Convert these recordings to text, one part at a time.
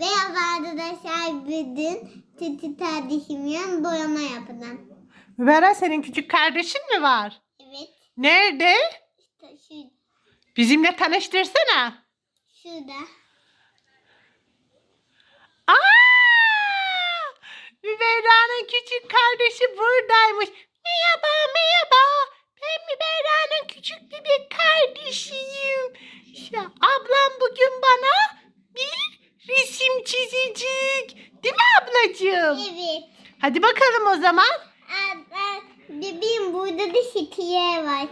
Merhaba arkadaşlar. Bugün Titi kardeşimle boyama yapacağım. Müberra senin küçük kardeşin mi var? Evet. Nerede? İşte şu, Bizimle tanıştırsana. şurada. Aa! Müberra'nın küçük kardeşi buradaymış. Merhaba merhaba. Ben Müberra'nın küçük bebek kardeşiyim. Ya, ablam bugün bana bir resim çizecek. Değil mi ablacığım? Evet. Hadi bakalım o zaman. Abla, bebeğim burada da şekiye var.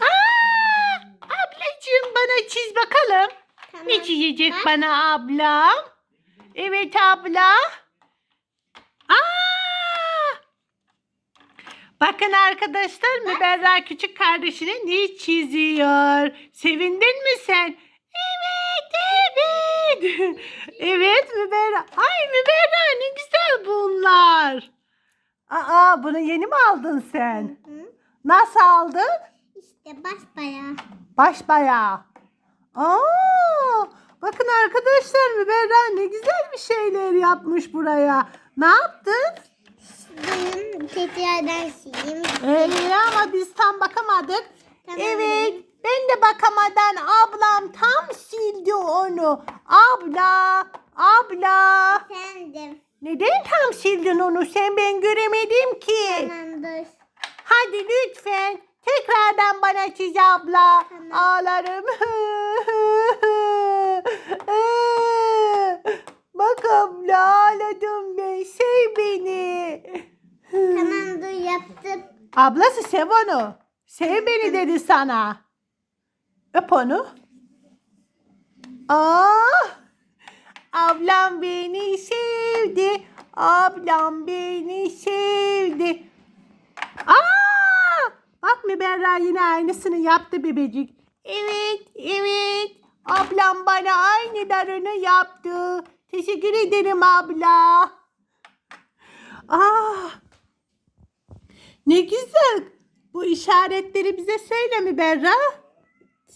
Aa! Ablacığım bana çiz bakalım. Tamam. Ne çizecek Bak. bana ablam? Evet abla. Aa! Bakın arkadaşlar Müberra küçük kardeşine ne çiziyor? Sevindin mi sen? Evet, evet. evet Müberra. Ay Müberra ne güzel. Aa bunu yeni mi aldın sen? Hı? Nasıl aldın? İşte basbayağı. Baş bayağı. Aa, bakın arkadaşlar Müberra ne güzel bir şeyler yapmış buraya. Ne yaptın? Benim tekrardan sileyim. Ee, ama biz tam bakamadık. Tamam. Evet. Ben de bakamadan ablam tam sildi onu. Abla, abla. Efendim. Neden tam sildin onu sen ben göremedim ki. Tamam dur. Hadi lütfen tekrardan bana çiz abla. Tamam. Ağlarım. Bak abla ağladım ben. Sev beni. Tamam dur yaptım. Ablası sev onu. Sev beni dedi sana. Öp onu. Ah! Ablam beni sevdi. Ablam beni sevdi. Aa! Bak Müberra yine aynısını yaptı bebecik. Evet, evet. Ablam bana aynılarını yaptı. Teşekkür ederim abla. Ah! Ne güzel. Bu işaretleri bize söyle Müberra.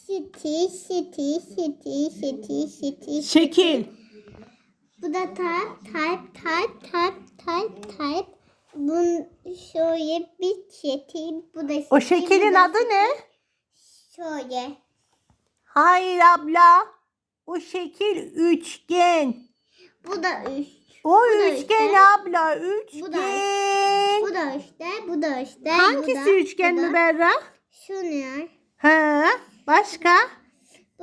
Şiti, şiti, şiti, şiti, şiti. Şekil. Bu da type, type, type, type, type, type. Bun şöyle bir şekil. Bu da O şekil, bu da adı ne? Şöyle. Hayır abla. O şekil üçgen. Bu da üç. O da üçgen üçgen. abla. Bu da- Üçgen. Bu da işte, bu da işte. Hangisi bu da, üçgen bu. Müberra? Şu ne? Ha, başka?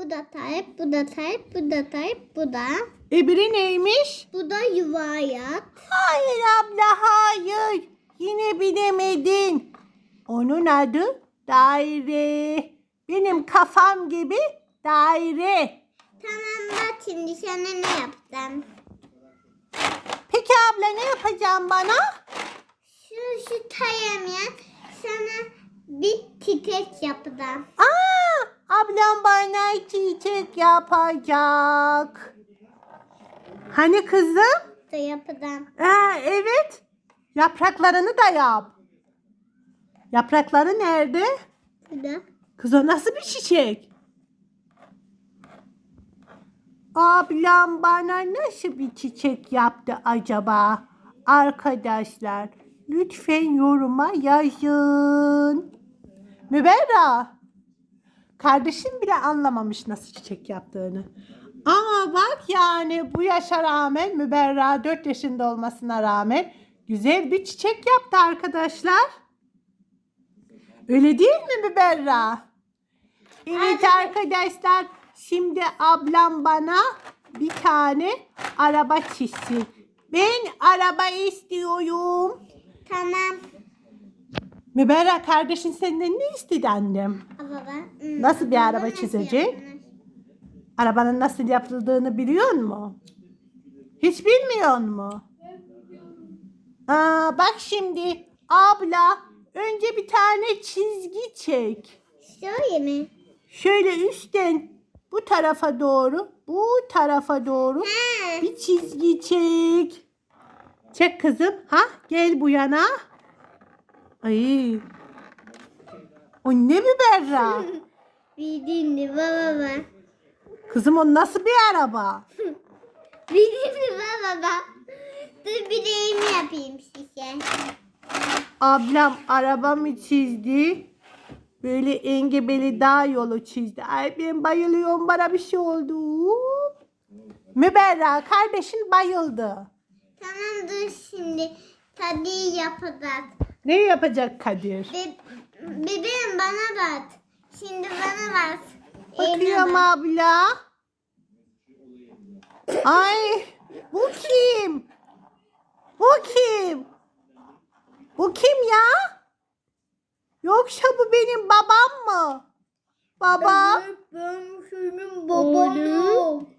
Bu da type, bu da type, bu da type, bu da. Öbürü neymiş? Bu da yuvarlak. Hayır abla hayır. Yine bilemedin. Onun adı daire. Benim kafam gibi daire. Tamam bak şimdi sana ne yaptım? Peki abla ne yapacağım bana? Şu şu tayamya sana bir titek yapacağım. Aa, ablam bana çiçek yapacak. Hani kızım? Da yapacağım. Aa, evet. Yapraklarını da yap. Yaprakları nerede? Bu da. Kız o nasıl bir çiçek? Ablam bana nasıl bir çiçek yaptı acaba? Arkadaşlar lütfen yoruma yazın. Müberra. Kardeşim bile anlamamış nasıl çiçek yaptığını. Ama bak yani bu yaşa rağmen Müberra 4 yaşında olmasına rağmen güzel bir çiçek yaptı arkadaşlar. Öyle değil mi Müberra? Evet arkadaşlar şimdi ablam bana bir tane araba çizsin. Ben araba istiyorum. Tamam. Müberra kardeşin senden ne istedi annem? Hmm, Nasıl bir araba çizecek? Arabanın nasıl yapıldığını biliyor mu? Hiç bilmiyor mu? Aa, bak şimdi abla önce bir tane çizgi çek. Şöyle mi? Şöyle üstten bu tarafa doğru, bu tarafa doğru He. bir çizgi çek. Çek kızım. Ha gel bu yana. Ay. O ne Müberra? Bildin mi baba baba? Kızım o nasıl bir araba? Bildin mi baba. Dur bir deyim yapayım size. Ablam arabamı çizdi. Böyle engebeli dağ yolu çizdi. Ay ben bayılıyorum bana bir şey oldu. Müberra kardeşin bayıldı. Tamam dur şimdi. Tadı yapacağız. Ne yapacak Kadir? Be bebeğim bana bak. Şimdi bana bak. Bakıyorum bak. abla. Ay bu kim? Bu kim? Bu kim ya? Yoksa bu benim babam mı? Baba. Ben senin babanım.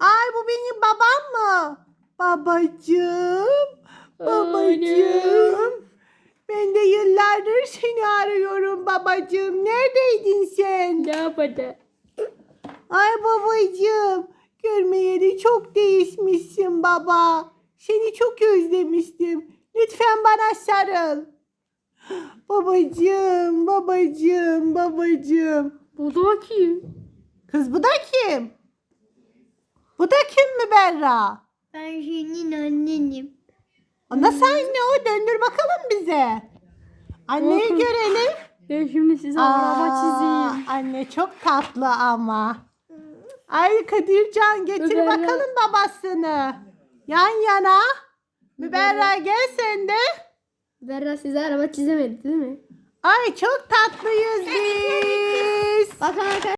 Ay bu benim babam mı? Babacığım. Babacığım. Yıllardır seni arıyorum babacığım. Neredeydin sen? Ne yapacak? Ay babacığım. Görmeyeli çok değişmişsin baba. Seni çok özlemiştim. Lütfen bana sarıl. Babacığım, babacığım, babacığım. Bu da kim? Kız bu da kim? Bu da kim mi Berra? Ben senin annenim. Nasıl anne o? Döndür bakalım bize. Anneyi Bakın. görelim. Ben şimdi size araba çizeyim. Anne çok tatlı ama. Ay Kadircan getir Müberra. bakalım babasını. Yan yana. Müberra gel sen de. Berra size araba çizemedi değil mi? Ay çok tatlıyız biz. Bakın arkadaşlar.